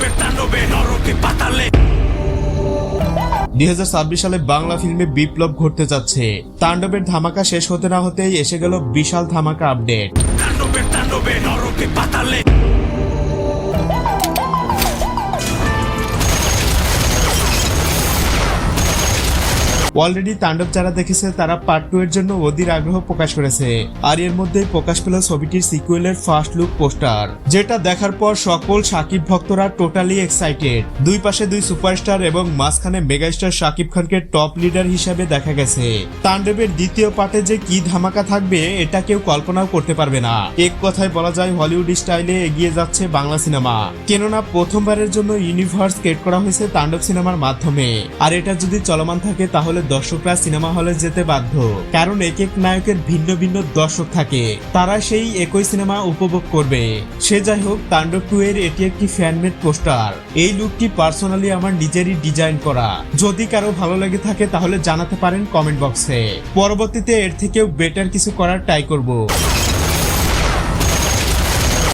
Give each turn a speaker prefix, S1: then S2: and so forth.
S1: তাণ্ডবের তাণ্ডবে নরকে পাতালে
S2: দুই সালে বাংলা ফিল্মে বিপ্লব ঘটতে যাচ্ছে। তাণ্ডবের ধামাকা শেষ হতে না হতেই এসে গেল বিশাল ধামাকা আপডেট।
S1: তাণ্ডবের তাণ্ডবে নরকে পাতালে
S2: অলরেডি তাণ্ডব যারা দেখেছে, তারা পার্ট টু এর জন্য অধীর আগ্রহ প্রকাশ করেছে। আর এর মধ্যে প্রকাশ পেল ছবিটির সিকুয়েলের ফার্স্ট লুক পোস্টার যেটা দেখার পর সকল সাকিব ভক্তরা টোটালি এক্সাইটেড দুই পাশে দুই সুপারস্টার এবং মাঝখানে মেগাস্টার সাকিব খানকে টপ লিডার হিসাবে দেখা গেছে। তাণ্ডবের দ্বিতীয় পার্টে যে কি ধামাকা থাকবে, এটা কেউ কল্পনাও করতে পারবে না। এক কথায় বলা যায় হলিউড স্টাইলে এগিয়ে যাচ্ছে বাংলা সিনেমা। কেননা প্রথমবারের জন্য ইউনিভার্স ক্রিয়েট করা হয়েছে তাণ্ডব সিনেমার মাধ্যমে। আর এটা যদি চলমান থাকে, তাহলে দর্শকরা সিনেমা হলে যেতে বাধ্য। কারণ এক এক নায়কের ভিন্ন ভিন্ন দর্শক থাকে। তারা সেই একই সিনেমা উপভোগ করবে। সে যাই হোক, তাণ্ডব টু এর এটি একটি ফ্যানমেড পোস্টার। এই লুকটি পার্সোনালি আমার নিজেরই ডিজাইন করা। যদি কারও ভালো লেগে থাকে, তাহলে জানাতে পারেন কমেন্ট বক্সে পরবর্তীতে এর থেকেও বেটার কিছু করার ট্রাই করব।